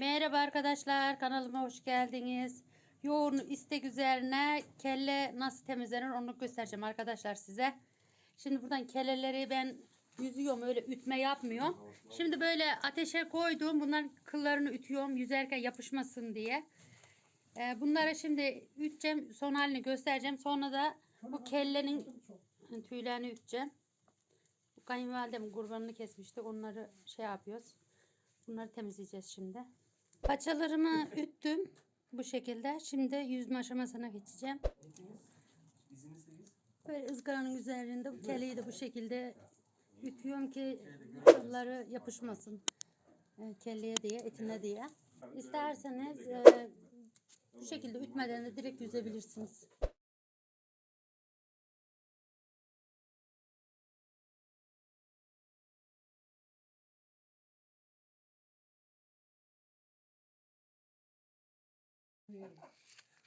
Merhaba arkadaşlar kanalıma hoş geldiniz. Yoğun istek üzerine kelle nasıl temizlenir onu göstereceğim arkadaşlar size. Şimdi buradan kelleleri ben yüzüyorum öyle ütme yapmıyorum. Şimdi böyle ateşe koydum bunların kıllarını ütüyorum yüzerken yapışmasın diye. Ee, bunları şimdi üteceğim son halini göstereceğim. Sonra da bu kellenin tüylerini üteceğim. Bu kayınvalidem kurbanını kesmişti onları şey yapıyoruz. Bunları temizleyeceğiz şimdi. Paçalarımı üttüm bu şekilde. Şimdi yüzme aşamasına geçeceğim. Böyle ızgaranın üzerinde bu de bu şekilde ütüyorum ki kılları yapışmasın e, kelleye diye, etine diye. İsterseniz e, bu şekilde ütmeden de direkt yüzebilirsiniz.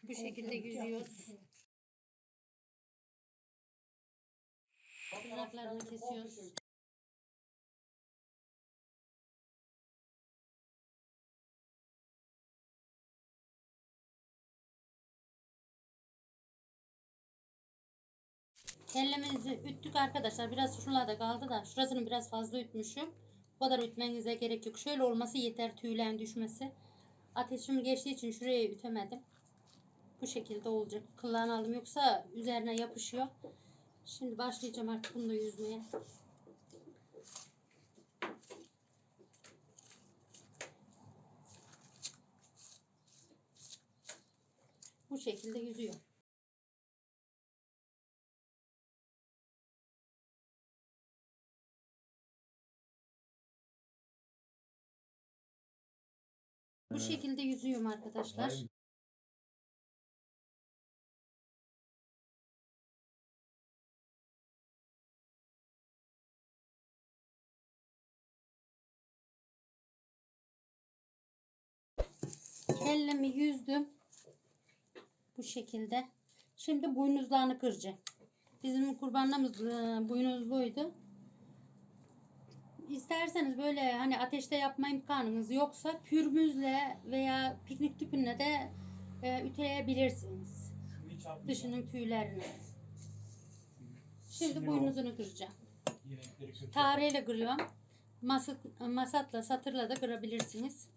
Bu şekilde yüzüyoruz. Tırnaklarını kesiyoruz. Kellemizi üttük arkadaşlar. Biraz şuralarda kaldı da. Şurasını biraz fazla ütmüşüm. Bu kadar ütmenize gerek yok. Şöyle olması yeter tüylerin düşmesi. Ateşim geçtiği için şuraya ütemedim. Bu şekilde olacak. Kıllarını aldım. Yoksa üzerine yapışıyor. Şimdi başlayacağım artık bunu yüzmeye. Bu şekilde yüzüyor. Bu şekilde yüzüyorum arkadaşlar. Kellemi yüzdüm. Bu şekilde. Şimdi boynuzlarını kıracağım. Bizim kurbanlarımız boynuzluydu. İsterseniz böyle hani ateşte yapma imkanınız yoksa pürmüzle veya piknik tüpünle de e, ütüleyebilirsiniz. Dışının tüylerini. Şimdi boynuzunu kıracağım. Tareyle kırıyorum. Masat, masatla satırla da kırabilirsiniz.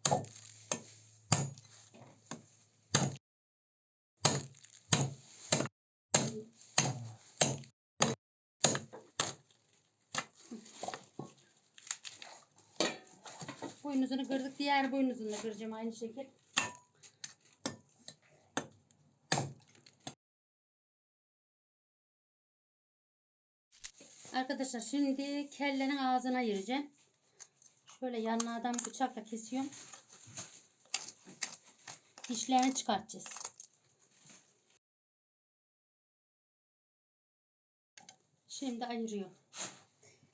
Boynuzunu kırdık. Diğer boynuzunu da kıracağım aynı şekil. Arkadaşlar şimdi kellenin ağzına ayıracağım. Şöyle yanlardan bıçakla kesiyorum. Dişlerini çıkartacağız. Şimdi ayırıyorum.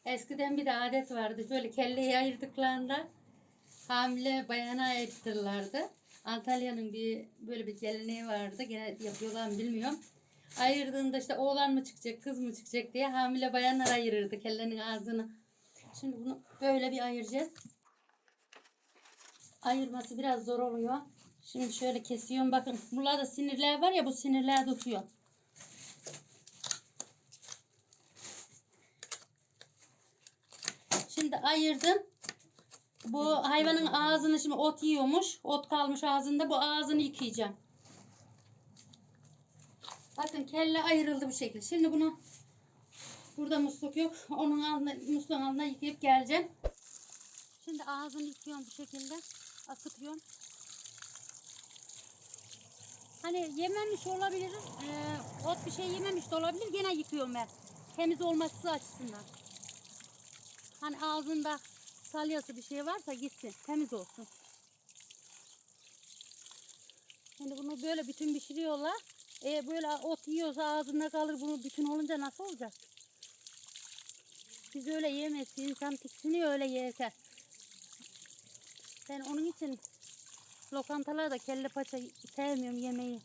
Eskiden bir de adet vardı. Böyle kelleyi ayırdıklarında hamile bayana ayırtırlardı. Antalya'nın bir böyle bir geleneği vardı. Gene yapıyorlar mı bilmiyorum. Ayırdığında işte oğlan mı çıkacak, kız mı çıkacak diye hamile bayanlar ayırırdı kellenin ağzını. Şimdi bunu böyle bir ayıracağız. Ayırması biraz zor oluyor. Şimdi şöyle kesiyorum. Bakın burada sinirler var ya bu sinirler tutuyor. Şimdi ayırdım. Bu hayvanın ağzını şimdi ot yiyormuş. Ot kalmış ağzında. Bu ağzını yıkayacağım. Bakın kelle ayrıldı bu şekilde. Şimdi bunu burada musluk yok. Onun altına, musluğun altına yıkayıp geleceğim. Şimdi ağzını yıkıyorum bu şekilde. Akıtıyorum. Hani yememiş olabilir. Ee, ot bir şey yememiş de olabilir. Gene yıkıyorum ben. Temiz olması açısından. Hani ağzında salyası bir şey varsa gitsin. Temiz olsun. Şimdi bunu böyle bütün pişiriyorlar. E böyle ot yiyorsa ağzında kalır bunu bütün olunca nasıl olacak? Biz öyle yemeyiz. İnsan tiksiniyor öyle yerken. Ben onun için lokantalarda kelle paça sevmiyorum yemeği.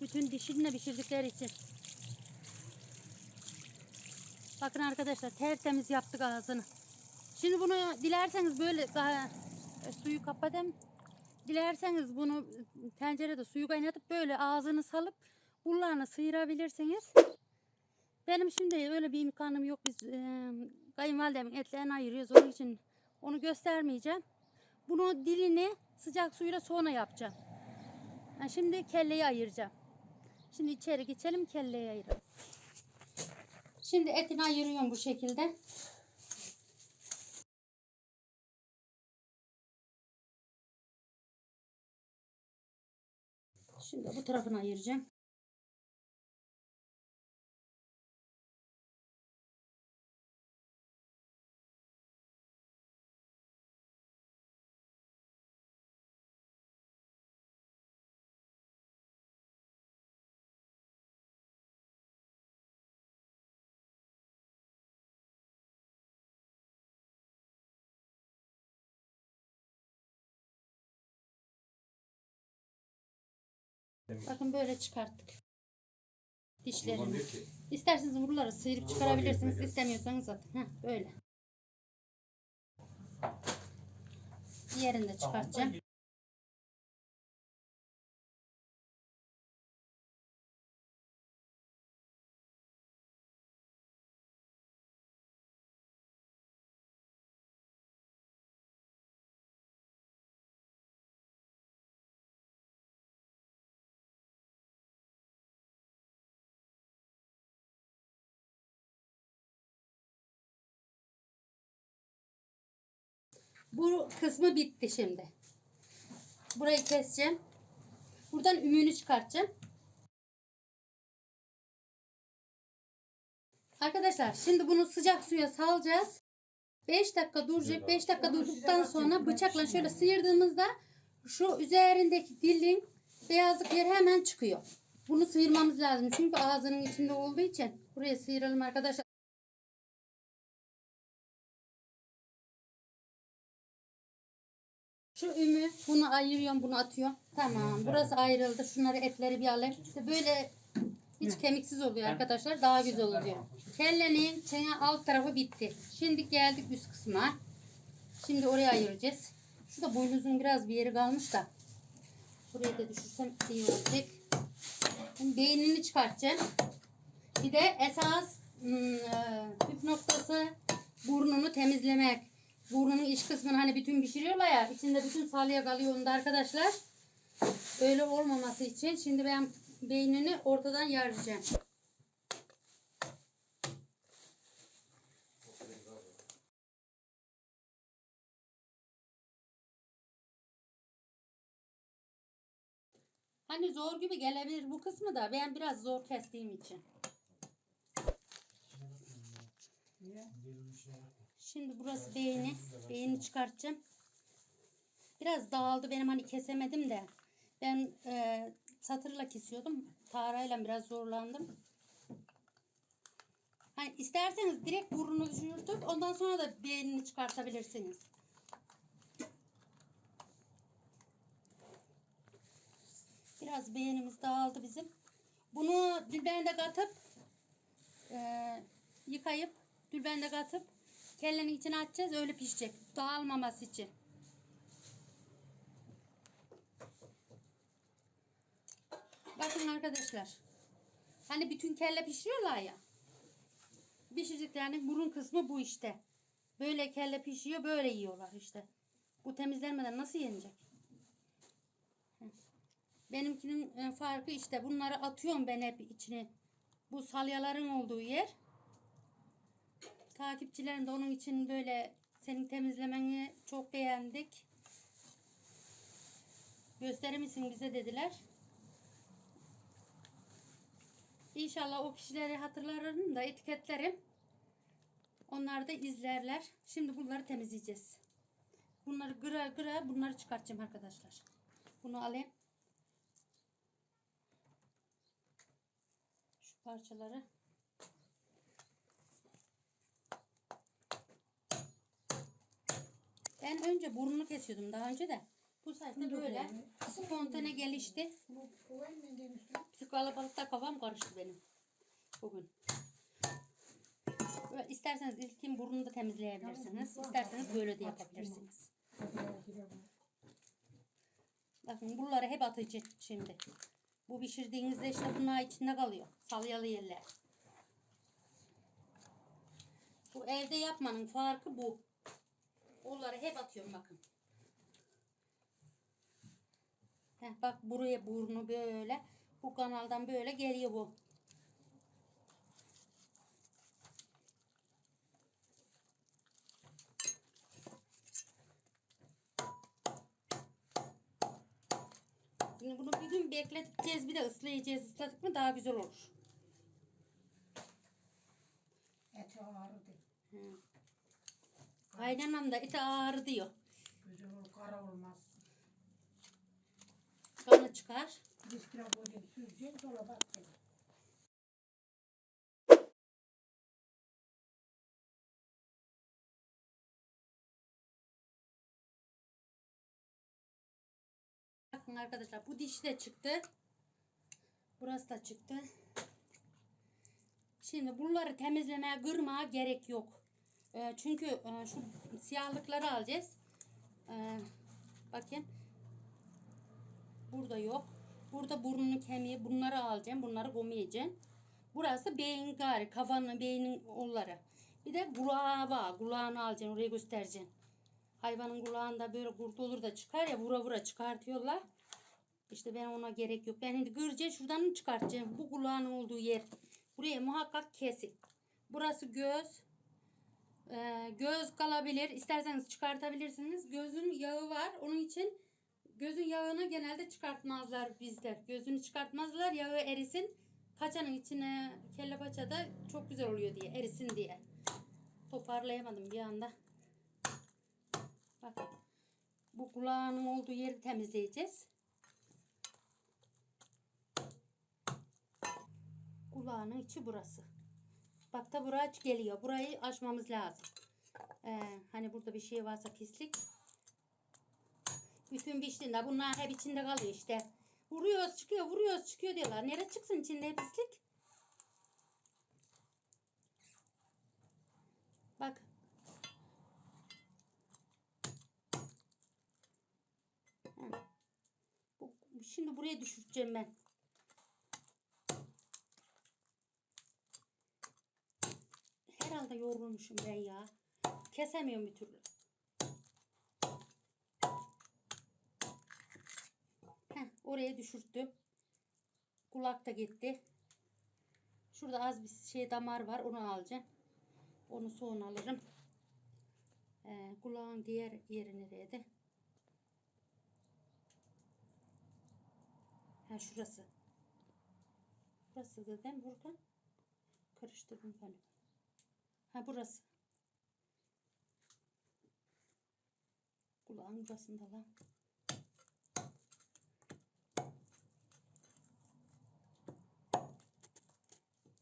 Bütün dişinle pişirdikleri için. Bakın arkadaşlar tertemiz yaptık ağzını. Şimdi bunu dilerseniz böyle daha e, suyu kapadım. Dilerseniz bunu tencerede suyu kaynatıp böyle ağzını salıp kullarını sıyırabilirsiniz. Benim şimdi öyle bir imkanım yok. Biz e, kayınvalidemin etlerini ayırıyoruz. Onun için onu göstermeyeceğim. Bunu dilini sıcak suyla sonra yapacağım. Ha, şimdi kelleyi ayıracağım. Şimdi içeri geçelim kelleyi ayıralım. Şimdi etini ayırıyorum bu şekilde. Şimdi bu tarafını ayıracağım. Bakın böyle çıkarttık. Dişlerini. İsterseniz buraları sıyırıp çıkarabilirsiniz. İstemiyorsanız zaten. Heh, böyle. Diğerini de çıkartacağım. Bu kısmı bitti şimdi. Burayı keseceğim. Buradan ümüğünü çıkartacağım. Arkadaşlar şimdi bunu sıcak suya salacağız. 5 dakika duracak. 5 dakika durduktan sonra bıçakla şöyle sıyırdığımızda şu üzerindeki dilin beyazlık yer hemen çıkıyor. Bunu sıyırmamız lazım. Çünkü ağzının içinde olduğu için. Buraya sıyıralım arkadaşlar. Şu ümü bunu ayırıyorum bunu atıyorum. Tamam burası ayrıldı. Şunları etleri bir alayım. İşte böyle hiç kemiksiz oluyor arkadaşlar. Daha güzel oluyor. Kellenin çene alt tarafı bitti. Şimdi geldik üst kısma. Şimdi oraya ayıracağız. Şurada boynuzun biraz bir yeri kalmış da. Buraya da düşürsem iyi olacak. Şimdi beynini çıkartacağım. Bir de esas hmm, e, püf noktası burnunu temizlemek. Burnunun iç kısmını hani bütün pişiriyorlar ya. içinde bütün salya kalıyor onda arkadaşlar. Öyle olmaması için şimdi ben beynini ortadan yaracağım. Hani zor gibi gelebilir bu kısmı da ben biraz zor kestiğim için. Şimdi burası beyni. Beyni çıkartacağım. Biraz dağıldı benim hani kesemedim de. Ben e, satırla kesiyordum. Tarayla biraz zorlandım. Hani isterseniz direkt burnunu düşürtüp ondan sonra da beynini çıkartabilirsiniz. Biraz beğenimiz dağıldı bizim. Bunu dülbende katıp e, yıkayıp dülbende katıp kellenin içine atacağız öyle pişecek. Dağılmaması için. Bakın arkadaşlar. Hani bütün kelle pişiriyorlar ya. Pişirdiklerinin burun kısmı bu işte. Böyle kelle pişiyor böyle yiyorlar işte. Bu temizlenmeden nasıl yenecek? Benimkinin e, farkı işte bunları atıyorum ben hep içine. Bu salyaların olduğu yer. Takipçilerim de onun için böyle senin temizlemeni çok beğendik. Gösterir misin bize dediler. İnşallah o kişileri hatırlarım da etiketlerim. Onlar da izlerler. Şimdi bunları temizleyeceğiz. Bunları gıra gıra bunları çıkartacağım arkadaşlar. Bunu alayım. Şu parçaları. Ben önce burnunu kesiyordum daha önce de. Bu sayede böyle spontane gelişti. Bir kalabalıkta kafam karıştı benim bugün. Böyle isterseniz ilkin burnunu da temizleyebilirsiniz. İsterseniz böyle de yapabilirsiniz. Bakın bunları hep atacak şimdi. Bu pişirdiğinizde işte bunlar içinde kalıyor. Salyalı yerler. Bu evde yapmanın farkı bu. Onları hep atıyorum bakın. Heh, bak buraya burnu böyle. Bu kanaldan böyle geliyor bu. Şimdi bunu bir gün bekleteceğiz bir de ıslayacağız. Isladık mı daha güzel olur. Eti ağrıdı. Hı. Kaynanam da eti ağrı diyor. Güzel olur, kara olmaz. Kanı çıkar. Bir kilo koyacak, süzecek, dolaba atacak. Bakın arkadaşlar bu diş de çıktı. Burası da çıktı. Şimdi bunları temizlemeye kırmaya gerek yok. Ee, çünkü e, şu siyahlıkları alacağız. Ee, bakın. Burada yok. Burada burnunun kemiği bunları alacağım. Bunları gomayacağım. Burası beyin gari. Kafanın beynin onları. Bir de kulağı var. Kulağını alacaksın. Oraya göstereceksin. Hayvanın kulağında böyle kurt olur da çıkar ya vura vura çıkartıyorlar. İşte ben ona gerek yok. Ben şimdi gırca şuradan çıkartacağım. Bu kulağının olduğu yer. Buraya muhakkak kesin. Burası göz. Ee, göz kalabilir. İsterseniz çıkartabilirsiniz. Gözün yağı var. Onun için gözün yağını genelde çıkartmazlar bizde. Gözünü çıkartmazlar. Yağı erisin. Paçanın içine kelle paçada çok güzel oluyor diye. Erisin diye. Toparlayamadım bir anda. Bak. Bu kulağının olduğu yeri temizleyeceğiz. Kulağının içi burası. Bak da buraya geliyor. Burayı açmamız lazım. Ee, hani burada bir şey varsa pislik. Bütün piştiğinde bunlar hep içinde kalıyor işte. Vuruyoruz çıkıyor vuruyoruz çıkıyor diyorlar. Nereye çıksın içinde pislik? Bak. Şimdi buraya düşüreceğim ben. Herhalde yorulmuşum ben ya. Kesemiyorum bir türlü. Heh, oraya düşürttüm. Kulak da gitti. Şurada az bir şey damar var. Onu alacağım. Onu sonra alırım. Ee, kulağın diğer yeri nereydi? Ha şurası. Burası da değil mi Burkan? Karıştırdım ben. Ha burası. Kulağın burasında lan.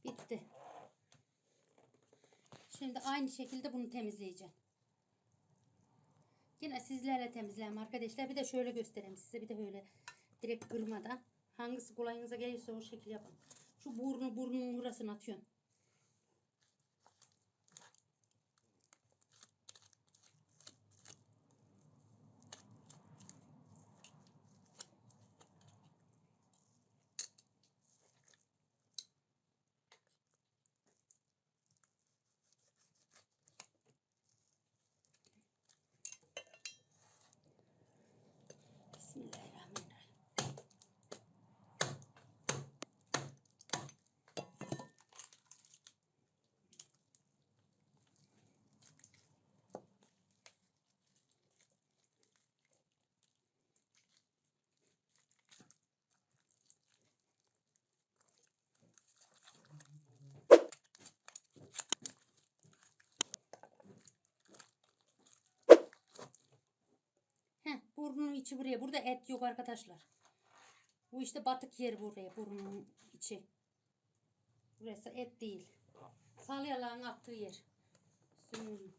Bitti. Şimdi aynı şekilde bunu temizleyeceğim. Yine sizlerle temizleyeyim arkadaşlar. Bir de şöyle göstereyim size. Bir de böyle direkt kırmadan. Hangisi kolayınıza gelirse o şekil yapın. Şu burnu burnunun burasını atıyorum. Heh, burnunun içi buraya. Burada et yok arkadaşlar. Bu işte batık yer buraya. Burnunun içi. Burası et değil. Salyaların attığı yer. Sümün.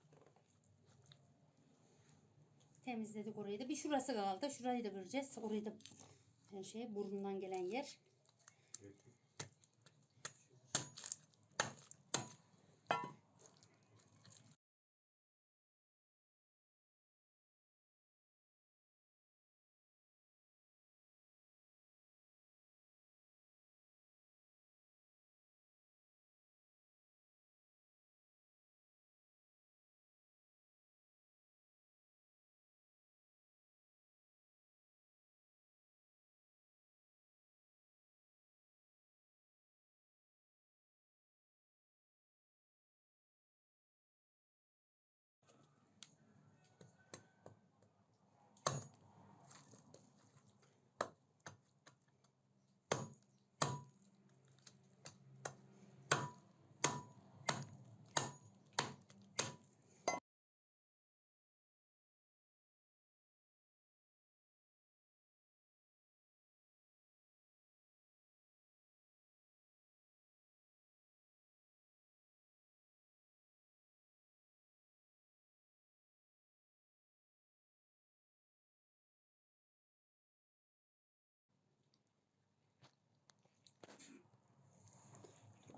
Temizledik orayı da. Bir şurası kaldı. Şurayı da kıracağız. Orayı da e, şey burnundan gelen yer.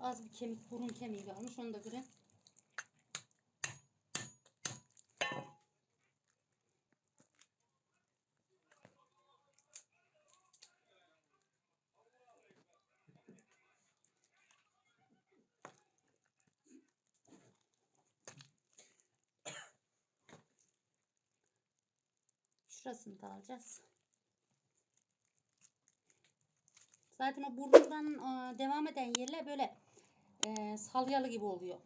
Az bir kemik, burun kemiği kalmış. Onu da kırayım. Şurasını da alacağız. Zaten o burnundan e, devam eden yerler böyle e, salyalı gibi oluyor.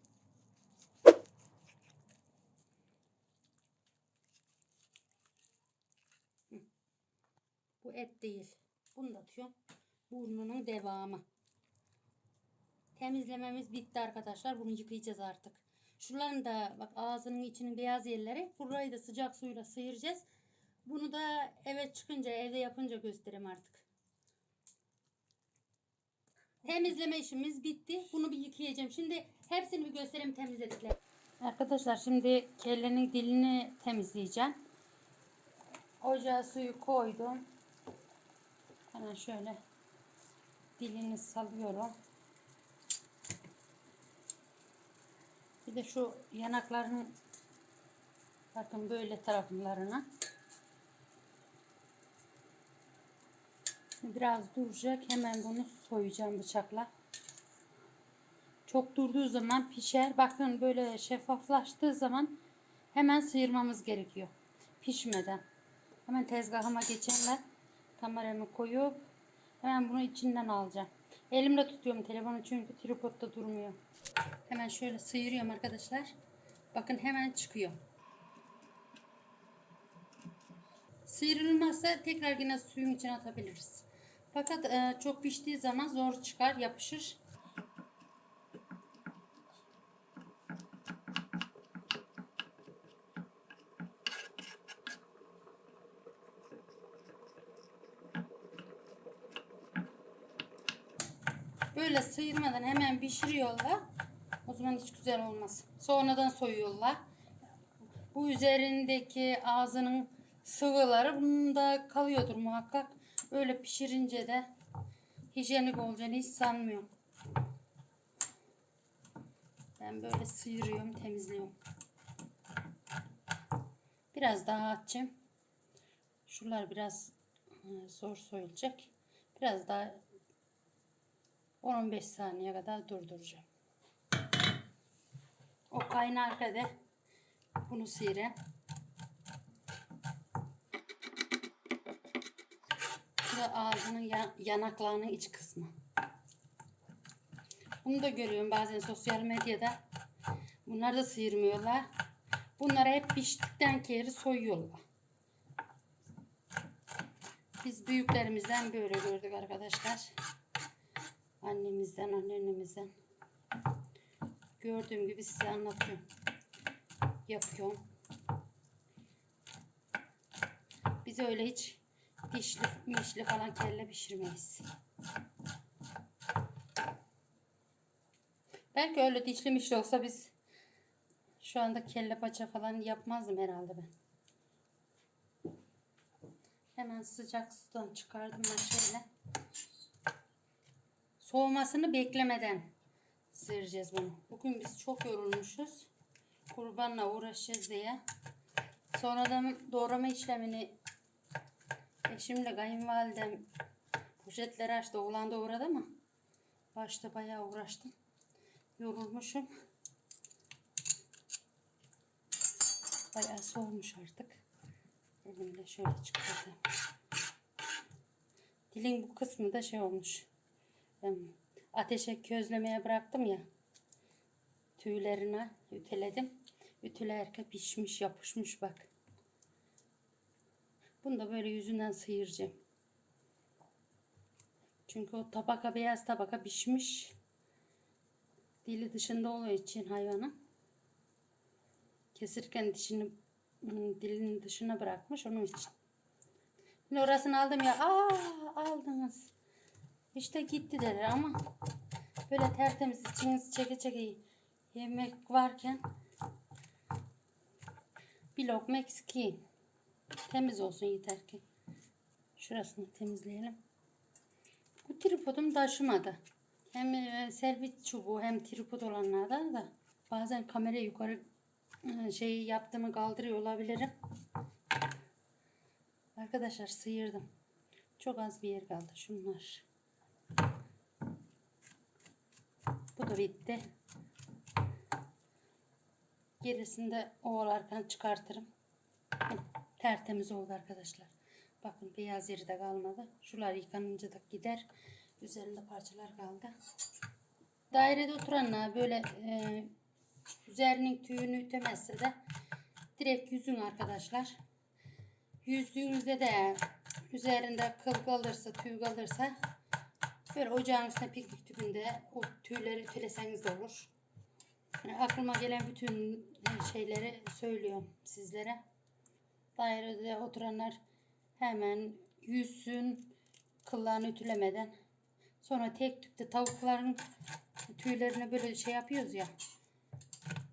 Bu et değil. Bunu da atıyorum. Burnunun devamı. Temizlememiz bitti arkadaşlar. Bunu yıkayacağız artık. Şuraların da bak ağzının içinin beyaz yerleri. Burayı da sıcak suyla sıyıracağız. Bunu da eve çıkınca evde yapınca göstereyim artık. Temizleme işimiz bitti. Bunu bir yıkayacağım. Şimdi hepsini bir göstereyim temizledikler. Arkadaşlar şimdi kellenin dilini temizleyeceğim. Ocağa suyu koydum. Hemen şöyle dilini salıyorum. Bir de şu yanakların bakın böyle taraflarına Biraz duracak. Hemen bunu soyacağım bıçakla. Çok durduğu zaman pişer. Bakın böyle şeffaflaştığı zaman hemen sıyırmamız gerekiyor. Pişmeden. Hemen tezgahıma geçenler kameramı koyup hemen bunu içinden alacağım. Elimle tutuyorum telefonu çünkü tripodda durmuyor. Hemen şöyle sıyırıyorum arkadaşlar. Bakın hemen çıkıyor. Sıyrılmazsa tekrar yine suyun içine atabiliriz. Fakat e, çok piştiği zaman zor çıkar, yapışır. Böyle sıyırmadan hemen pişiriyorlar. O zaman hiç güzel olmaz. Sonradan soyuyorlar. Bu üzerindeki ağzının sıvıları bunda kalıyordur muhakkak. Öyle pişirince de hijyenik olacağını hiç sanmıyorum. Ben böyle sıyırıyorum, temizliyorum. Biraz daha açayım. Şuralar biraz e, zor soyulacak. Biraz daha 10-15 saniye kadar durduracağım. O kaynarken de bunu sıyırayım. Bu da ağzının ya- yanaklarının iç kısmı. Bunu da görüyorum bazen sosyal medyada. Bunlar da sıyırmıyorlar. Bunları hep piştikten kere soyuyorlar. Biz büyüklerimizden böyle gördük arkadaşlar. Annemizden, anneannemizden. Gördüğüm gibi size anlatıyorum. Yapıyorum. Biz öyle hiç dişli, mişli falan kelle pişirmeyiz. Belki öyle dişli mişli olsa biz şu anda kelle paça falan yapmazdım herhalde ben. Hemen sıcak sudan çıkardım ben şöyle. Soğumasını beklemeden sıyıracağız bunu. Bugün biz çok yorulmuşuz. Kurbanla uğraşacağız diye. Sonradan doğrama işlemini eşimle kayınvalidem poşetleri açtı. Oğlan da uğradı ama başta bayağı uğraştım. Yorulmuşum. Bayağı soğumuş artık. Elimle şöyle çıkardım. Dilin bu kısmı da şey olmuş. Ateşe közlemeye bıraktım ya. Tüylerine üteledim. Ütülerken pişmiş yapışmış bak. Bunu da böyle yüzünden sıyıracağım. Çünkü o tabaka beyaz tabaka pişmiş. Dili dışında olduğu için hayvanın. Kesirken dişini dilinin dışına bırakmış onun için. Şimdi orasını aldım ya. Aa aldınız. İşte gitti derler ama böyle tertemiz içiniz çeke çeke yemek varken bir lokma eksik. Temiz olsun yeter ki. Şurasını temizleyelim. Bu tripodum taşımadı. Hem e, selfie çubuğu hem tripod olanlardan da bazen kamerayı yukarı e, şeyi yaptığımı kaldırıyor olabilirim. Arkadaşlar sıyırdım. Çok az bir yer kaldı. Şunlar. Bu da bitti. Gerisini de ovalarken çıkartırım. Tertemiz oldu arkadaşlar. Bakın beyaz yeri de kalmadı. Şular yıkanınca da gider. Üzerinde parçalar kaldı. Dairede oturanlar böyle e, üzerinin tüyünü ütemezse de direkt yüzün arkadaşlar. Yüzdüğünüzde de üzerinde kıl kalırsa, tüy kalırsa böyle ocağın üstüne piknik tüpünde o tüyleri ütüleseniz de olur. Yani aklıma gelen bütün şeyleri söylüyorum sizlere. Dairede oturanlar hemen yüzsün kıllarını ütülemeden. Sonra tek tüpte tavukların tüylerini böyle şey yapıyoruz ya.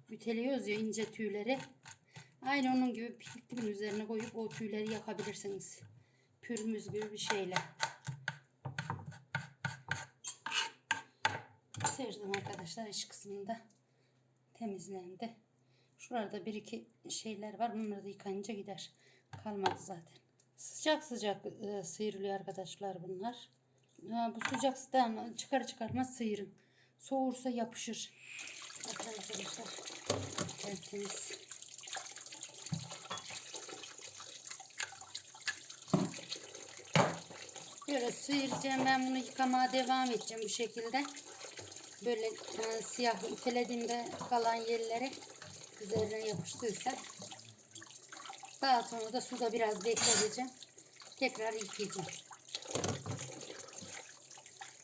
Üteliyoruz ya ince tüyleri. Aynı onun gibi pikniğin üzerine koyup o tüyleri yakabilirsiniz. Pürmüz gibi bir şeyle. Serdim arkadaşlar iç kısmında temizlendi. Şurada bir iki şeyler var. Bunları da yıkayınca gider. Kalmadı zaten. Sıcak sıcak e, sıyrılıyor arkadaşlar bunlar. Ha, bu sıcak sıcak çıkar çıkarmaz sıyırın. Soğursa yapışır. Arkadaşlar. Tertemiz. Böyle sıyıracağım. Ben bunu yıkamaya devam edeceğim bu şekilde. Böyle e, siyah ütelediğimde kalan yerlere üzerine yapıştıysa daha sonra da suda biraz bekleteceğim. Tekrar yıkayacağım.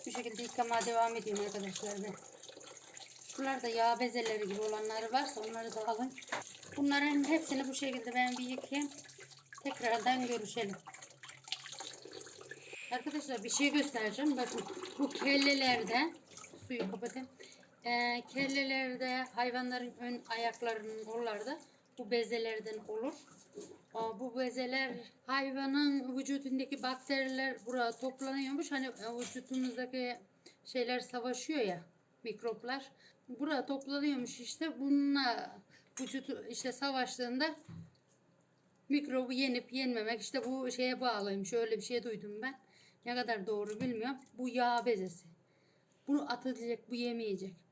Bu şekilde yıkamaya devam ediyorum arkadaşlar ben. Şuralarda yağ bezeleri gibi olanları varsa onları da alın. Bunların hepsini bu şekilde ben bir yıkayayım. Tekrardan görüşelim. Arkadaşlar bir şey göstereceğim. Bakın bu kellelerde suyu kapatayım. Ee, kellelerde hayvanların ön ayaklarının oralarda bu bezelerden olur. Aa, bu bezeler hayvanın vücudundaki bakteriler buraya toplanıyormuş. Hani e, vücudumuzdaki şeyler savaşıyor ya mikroplar. Buraya toplanıyormuş işte. Bununla vücudu işte savaştığında mikrobu yenip yenmemek işte bu şeye bağlıymış. Öyle bir şey duydum ben. Ne kadar doğru bilmiyorum. Bu yağ bezesi. Bunu atacak, bu yemeyecek.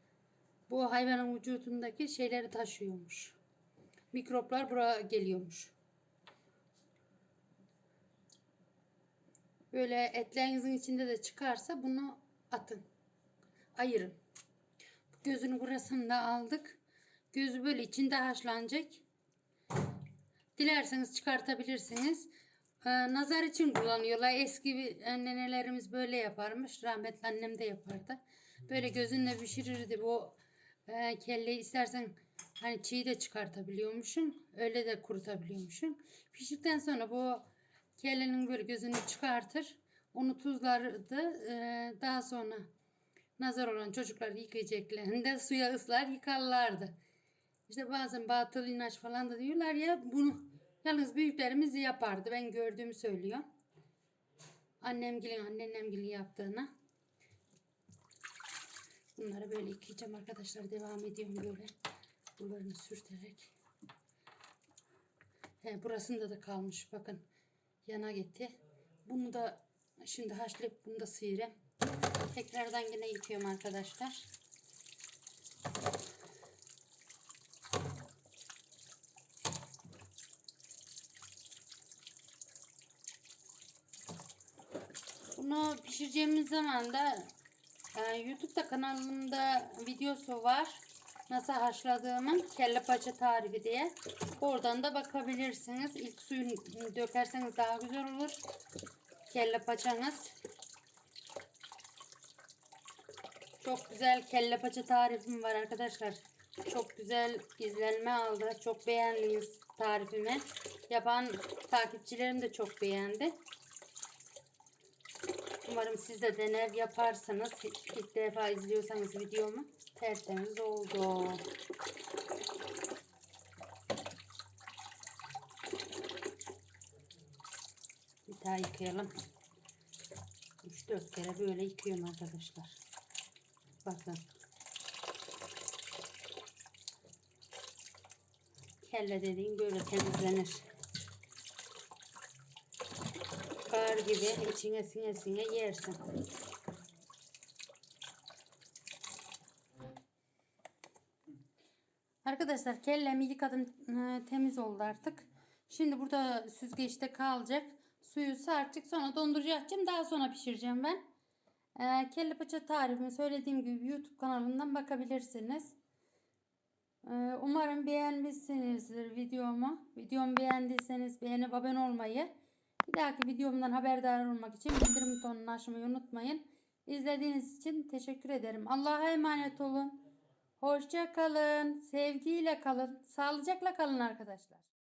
Bu hayvanın vücudundaki şeyleri taşıyormuş. Mikroplar buraya geliyormuş. Böyle etlerinizin içinde de çıkarsa bunu atın. Ayırın. Gözünü burasını da aldık. Gözü böyle içinde haşlanacak. Dilerseniz çıkartabilirsiniz. Ee, nazar için kullanıyorlar. Eski bir annelerimiz böyle yaparmış. Rahmetli annem de yapardı. Böyle gözünle pişirirdi. Bu e, kelleyi istersen hani çiğ de çıkartabiliyormuşsun. Öyle de kurutabiliyormuşsun. Piştikten sonra bu kellenin böyle gözünü çıkartır. Onu tuzlardı. Ee, daha sonra nazar olan çocuklar yıkayacaklarında suya ıslar yıkarlardı. İşte bazen batıl inanç falan da diyorlar ya bunu yalnız büyüklerimiz yapardı. Ben gördüğümü söylüyor. Annemgilin, anneannemgilin yaptığını. Bunları böyle yıkayacağım arkadaşlar. Devam ediyorum böyle. Buralarını sürterek. He, burasında da kalmış. Bakın yana gitti. Bunu da şimdi haşlayıp bunu da sıyırayım. Tekrardan yine yıkıyorum arkadaşlar. Bunu pişireceğimiz zaman da e, YouTube'da kanalımda videosu var. Nasıl haşladığımın kelle paça tarifi diye. Oradan da bakabilirsiniz. İlk suyunu dökerseniz daha güzel olur. Kelle paçanız. Çok güzel kelle paça tarifim var arkadaşlar. Çok güzel izlenme aldı. Çok beğendiniz tarifimi. Yapan takipçilerim de çok beğendi. Umarım siz de dener yaparsanız ilk defa izliyorsanız videomu tertemiz oldu. Bir daha yıkayalım. 3-4 kere böyle yıkıyorum arkadaşlar. Bakın. Kelle dediğin böyle temizlenir. Kar gibi içine sine sine yersin. Arkadaşlar kellemi yıkadım temiz oldu artık. Şimdi burada süzgeçte kalacak. Suyu saracak sonra dondurucuya atacağım. Daha sonra pişireceğim ben. E, kelle paça tarifimi söylediğim gibi YouTube kanalından bakabilirsiniz. E, umarım beğenmişsinizdir videomu. Videomu beğendiyseniz beğenip abone olmayı. Bir dahaki videomdan haberdar olmak için bildirim butonunu açmayı unutmayın. İzlediğiniz için teşekkür ederim. Allah'a emanet olun. Hoşça kalın. Sevgiyle kalın. Sağlıcakla kalın arkadaşlar.